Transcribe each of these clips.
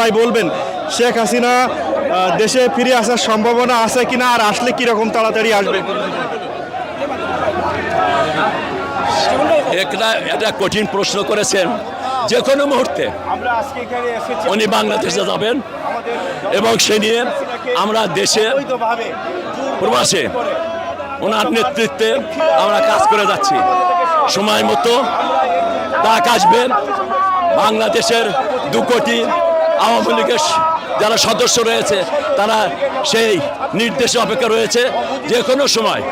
তাই বলবেন, শেখ হাসিনা দেশে ফিরে আসার সম্ভাবনা আছে কিনা আর আসলে কীরকম তাড়াতাড়ি আসবে? একটা একটা কঠিন প্রশ্ন করেছেন। যে কোনো মুহূর্তে উনি বাংলাদেশে যাবেন এবং সে নিয়ে আমরা দেশে প্রবাসে ওনার নেতৃত্বে আমরা কাজ করে যাচ্ছি। সময় মতো ডাক আসবে বাংলাদেশের দু কোটি আওয়ামী লীগের যারা সদস্য রয়েছে তারা সেই নির্দেশে অপেক্ষা রয়েছে। যে কোনো সময়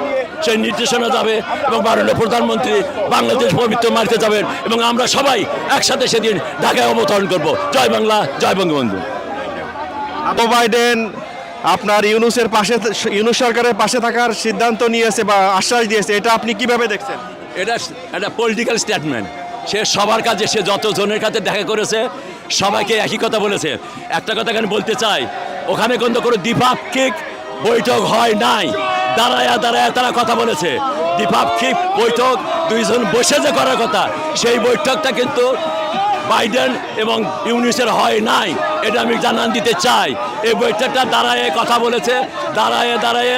সেই নির্দেশনা যাবে এবং মাননীয় প্রধানমন্ত্রী বাংলাদেশ পবিত্র মারতে যাবেন এবং আমরা সবাই একসাথে সেদিন ঢাকায় অবতরণ করব। জয় বাংলা জয় বঙ্গবন্ধু। জো বাইডেন আপনার ইউনুসের পাশে ইউনুস সরকারের পাশে থাকার সিদ্ধান্ত নিয়েছে বা আশ্বাস দিয়েছে এটা আপনি কীভাবে দেখছেন? এটা একটা পলিটিক্যাল স্টেটমেন্ট সে সবার কাছে সে যত জনের কাছে দেখা করেছে সবাইকে একই কথা বলেছে। একটা কথা এখানে বলতে চাই, ওখানে কিন্তু কোনো দ্বিপাক্ষিক বৈঠক হয় নাই। দাঁড়ায়া দাঁড়ায়া তারা কথা বলেছে। দ্বিপাক্ষিক বৈঠক, দুইজন বসে যে করার কথা, সেই বৈঠকটা কিন্তু বাইডেন এবং ইউনিসের হয় নাই, এটা আমি জানান দিতে চাই। এই বৈঠকটা দাঁড়ায় কথা বলেছে, দাঁড়ায় দাঁড়ায়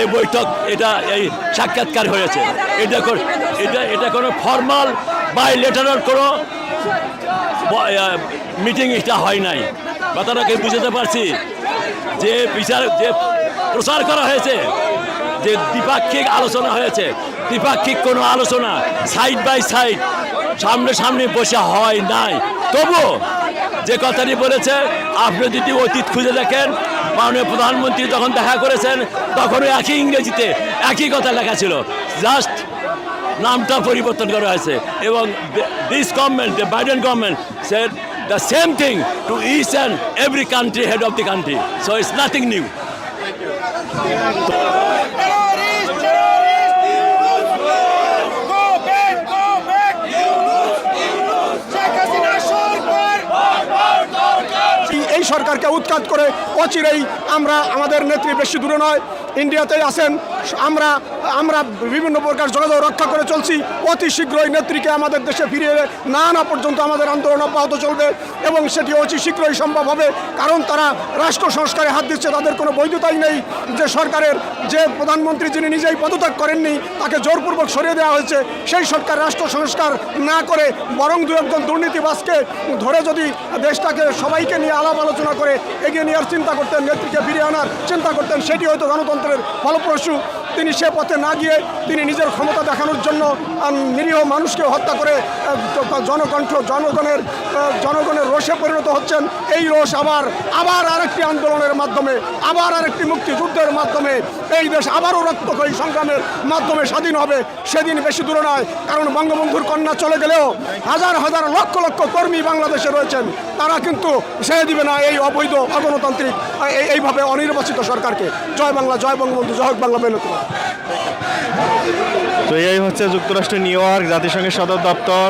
এই বৈঠক এটা এই সাক্ষাৎকার হয়েছে। এটা এটা এটা কোনো ফর্মাল বাই লেটারের কোনো মিটিং এটা হয় নাই। কথাটাকে বুঝতে পারছি যে বিচার যে প্রচার করা হয়েছে, যে দ্বিপাক্ষিক আলোচনা হয়েছে। দ্বিপাক্ষিক কোনো আলোচনা সাইড বাই সাইড সামনে সামনে বসে হয় নাই। তবু যে কথাটি বলেছে, আপনি যদি অতীত খুঁজে দেখেন, মাননীয় প্রধানমন্ত্রী যখন দেখা করেছেন, তখনও একই ইংরেজিতে একই কথা লেখা ছিল। জাস্ট নামটা পরিবর্তন করা হয়েছে এবং this government Biden government said country head of the country so it's nothing new Go back, go back! Sheikh Hasina সরকার এই সরকারকে উৎখাত করে অচিরেই আমরা আমাদের নেত্রী বেশি দূরে নয় ইন্ডিয়াতেই আছেন। আমরা আমরা বিভিন্ন প্রকার যোগাযোগ রক্ষা করে চলছি। অতি শীঘ্রই নেত্রীকে আমাদের দেশে ফিরিয়ে না আনা পর্যন্ত আমাদের আন্দোলন অব্যাহত চলবে এবং সেটি অতি শীঘ্রই সম্ভব হবে। কারণ তারা রাষ্ট্র সংস্কারে হাত দিচ্ছে, তাদের কোনো বৈধতাই নেই। যে সরকারের, যে প্রধানমন্ত্রী যিনি নিজেই পদত্যাগ করেননি, তাকে জোরপূর্বক সরিয়ে দেওয়া হয়েছে, সেই সরকার রাষ্ট্র সংস্কার না করে বরং দু একজন দুর্নীতিবাজকে ধরে যদি দেশটাকে সবাইকে নিয়ে আলাপ আলোচনা করে এগিয়ে নেওয়ার চিন্তা করতেন, নেত্রীকে ফিরিয়ে আনার চিন্তা করতেন, সেটি হয়তো গণতন্ত্রের Fala pro Prochu. তিনি সে পথে না গিয়ে তিনি নিজের ক্ষমতা দেখানোর জন্য নিরীহ মানুষকে হত্যা করে জনকণ্ঠ, জনগণের জনগণের রোষে পরিণত হচ্ছেন। এই রোষ আবার আবার আরেকটি আন্দোলনের মাধ্যমে, আবার আরেকটি মুক্তিযুদ্ধের মাধ্যমে, এই দেশ আবারও রক্তক্ষয়ী সংগ্রামের মাধ্যমে স্বাধীন হবে। সেদিন বেশি দূরে নয়, কারণ বঙ্গবন্ধুর কন্যা চলে গেলেও হাজার হাজার লক্ষ লক্ষ কর্মী বাংলাদেশে রয়েছেন। তারা কিন্তু ছেড়ে দিবে না এই অবৈধ অগণতান্ত্রিক এই- এইভাবে অনির্বাচিত সরকারকে। জয় বাংলা, জয় বঙ্গবন্ধু, জয় বাংলা মেহনত তো এই হচ্ছে যুক্তরাষ্ট্রের নিউ ইয়র্ক জাতিসংঘের সদর দপ্তর।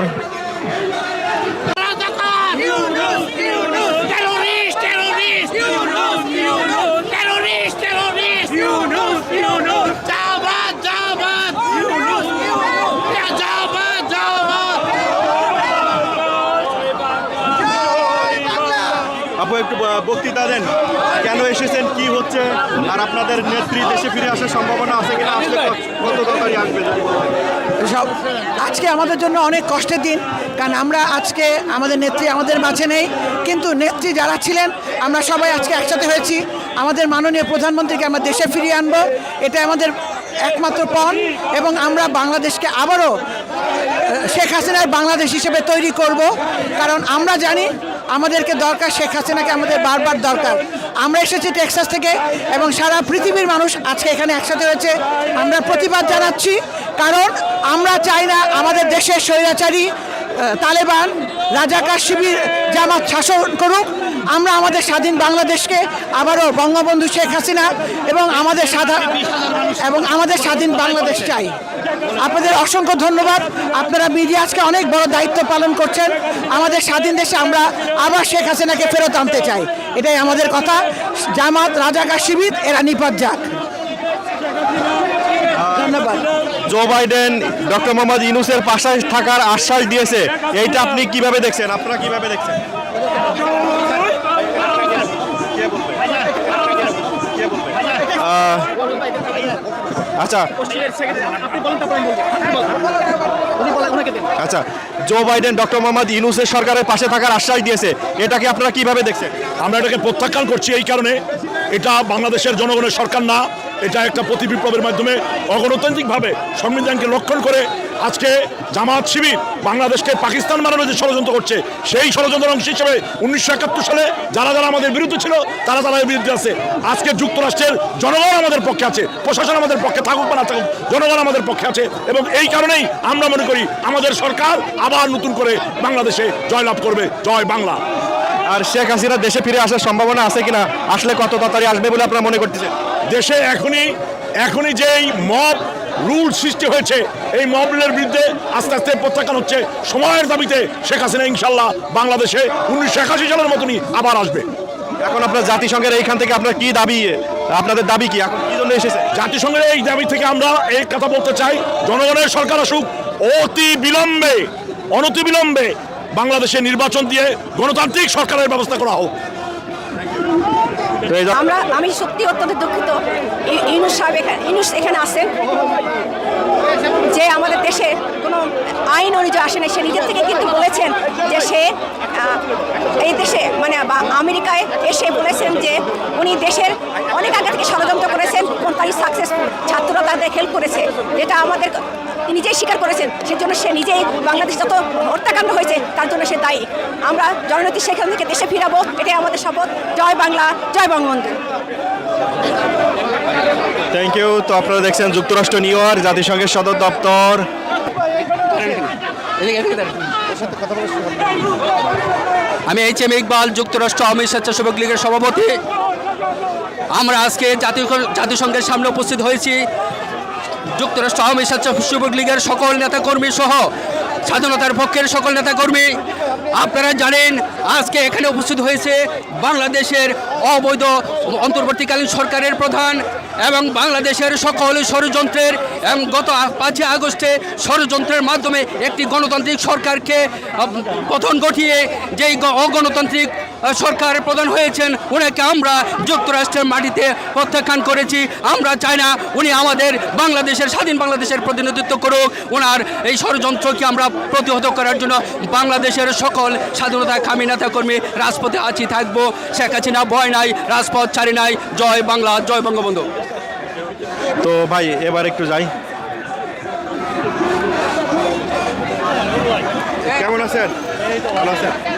বক্তৃতা দেন। কেন এসেছেন? কি হচ্ছে? আর আপনাদের নেত্রী দেশে ফিরে আসার সম্ভাবনা আছে কিনা? আসলে কত তাড়াতাড়ি আসবে। সব আজকে আমাদের জন্য অনেক কষ্টের দিন, কারণ আমরা আজকে আমাদের নেত্রী আমাদের মাঝে নেই, কিন্তু নেত্রী যারা ছিলেন, আমরা সবাই আজকে একসাথে হয়েছি। আমাদের মাননীয় প্রধানমন্ত্রীকে আমরা দেশে ফিরিয়ে আনব এটা আমাদের একমাত্র পণ এবং আমরা বাংলাদেশকে আবারও শেখ হাসিনার বাংলাদেশ হিসেবে তৈরি করব, কারণ আমরা জানি আমাদেরকে দরকার, শেখ হাসিনাকে আমাদের বারবার দরকার। আমরা এসেছি টেক্সাস থেকে এবং সারা পৃথিবীর মানুষ আজকে এখানে একসাথে রয়েছে। আমরা প্রতিবাদ জানাচ্ছি, কারণ আমরা চাই না আমাদের দেশের স্বৈরাচারী তালেবান, রাজাকার শিবির জামাত শাসন করুক। আমরা আমাদের স্বাধীন বাংলাদেশকে আবারও বঙ্গবন্ধু শেখ হাসিনা এবং আমাদের সাধা এবং আমাদের স্বাধীন বাংলাদেশ চাই। আপনাদের অসংখ্য ধন্যবাদ। আপনারা মিডিয়া আজকে অনেক বড় দায়িত্ব পালন করছেন। আমাদের স্বাধীন দেশে আমরা আবার শেখ হাসিনাকে ফেরত আনতে চাই। এটাই আমাদের কথা। জামাত, রাজাকার, শিবির, এরা নিপাত যাক। ধন্যবাদ। জো বাইডেন, ডক্টর মোহাম্মদ ইউনুসের পাশে থাকার আশ্বাস দিয়েছে। এইটা আপনি কীভাবে দেখছেন? আপনারা কীভাবে দেখছেন? আচ্ছা। আচ্ছা জো বাইডেন ডক্টর মোহাম্মদ ইউনুসের সরকারের পাশে থাকার আশ্বাস দিয়েছে। এটাকে আপনারা কীভাবে দেখছেন? আমরা এটাকে প্রত্যাখ্যান করছি এই কারণে। এটা বাংলাদেশের জনগণের সরকার না। এটা একটা প্রতি বিপ্লবের মাধ্যমে অগণতান্ত্রিকভাবে সংবিধানকে লক্ষণ করে আজকে জামাত শিবির বাংলাদেশকে পাকিস্তান বানানোর যে ষড়যন্ত্র করছে, সেই ষড়যন্ত্রের অংশ হিসেবে উনিশশো একাত্তর সালে যারা যারা আমাদের বিরুদ্ধে ছিল, তারা তারা বিরুদ্ধে আছে। আজকে যুক্তরাষ্ট্রের জনগণ আমাদের পক্ষে আছে, প্রশাসন আমাদের পক্ষে থাকুক বা না থাকুক, জনগণ আমাদের পক্ষে আছে এবং এই কারণেই আমরা মনে করি আমাদের সরকার আবার নতুন করে বাংলাদেশে জয়লাভ করবে। জয় বাংলা। আর শেখ হাসিনা দেশে ফিরে আসার সম্ভাবনা আছে কিনা? আসলে কত তাড়াতাড়ি আসবে বলে আপনারা মনে করতেছেন? দেশে এখনই এখনই যেই মব রুল সৃষ্টি হয়েছে এই মব রুলের বিরুদ্ধে আস্তে আস্তে প্রত্যাখ্যান হচ্ছে সময়ের দাবিতে শেখ হাসিনা ইনশাল্লাহ বাংলাদেশে উনিশশো একাশি সালের মতনই আবার আসবে। এখন আপনার জাতিসংঘের এইখান থেকে আপনার কি দাবি? আপনাদের দাবি কি? এখন কি জন্য এসেছে? জাতিসংঘের এই দাবি থেকে আমরা এই কথা বলতে চাই জনগণের সরকার আসুক অতি বিলম্বে অনতি বিলম্বে বাংলাদেশে নির্বাচন দিয়ে গণতান্ত্রিক সরকারের ব্যবস্থা করা হোক। এই যে- আমরা আমি সত্যি অত্যন্ত দুঃখিত। ইউনুস সাহেব এখানে ইউনুস এখানে আসেন যে আমাদের দেশে কোনো আইন অনুযায়ী আসে না সে নিজের থেকে কিন্তু বলেছেন যে সে এই দেশে মানে বা আমেরিকায় এসে বলেছেন যে উনি দেশের অনেক আগে থেকে ষড়যন্ত্র করেছেন এবং তারই সাকসেসফুল ছাত্ররা তাদের হেল্প করেছে, যেটা আমাদের নিজেই স্বীকার করেছেন, সেজন্য সে নিজেই বাংলাদেশ যত হত্যাকাণ্ড হয়েছে, তার জন্য সে দায়ী। আমরা জননেত্রী সেখান থেকে দেশে ফিরাবো, এটাই আমাদের শপথ। জয় বাংলা, জয় বঙ্গবন্ধু। থ্যাংক ইউ তো আপনারা দেখছেন যুক্তরাষ্ট্র নিউ ইয়র্ক, জাতিসংঘের সদর দপ্তর। আমি এইচ এম ইকবাল যুক্তরাষ্ট্র আওয়ামী স্বেচ্ছাসেবক লীগের সভাপতি। আমরা আজকে জাতিসংঘের সামনে উপস্থিত হয়েছি। যুক্তরাষ্ট্র আওয়ামী স্বেচ্ছাসেবক লীগের সকল নেতাকর্মী সহ স্বাধীনতার পক্ষের সকল নেতাকর্মী। আপনারা জানেন, আজকে এখানে উপস্থিত হয়েছে বাংলাদেশের অবৈধ অন্তর্বর্তীকালীন সরকারের প্রধান এবং বাংলাদেশের সকল ষড়যন্ত্রের এবং গত পাঁচই আগস্টে ষড়যন্ত্রের মাধ্যমে একটি গণতান্ত্রিক সরকারকে গঠন ঘটিয়ে যেই অগণতান্ত্রিক আহ, সরকার প্রধান হয়েছেন ওনাকে আমরা যুক্তরাষ্ট্রের মাটিতে প্রত্যাখ্যান করেছি। আমরা চাই না উনি আমাদের বাংলাদেশের স্বাধীন বাংলাদেশের প্রতিনিধিত্ব করুক। ওনার এই ষড়যন্ত্রকে আমরা প্রতিহত করার জন্য বাংলাদেশের সকল স্বাধীনতা কামী নেতাকর্মী রাজপথে আছি থাকব। শেখ হাসিনা ভয় নাই রাজপথ ছাড়ি নাই। জয় বাংলা জয় বঙ্গবন্ধু। তো ভাই এবার একটু যাই। কেমন আছেন? ভালো আছেন?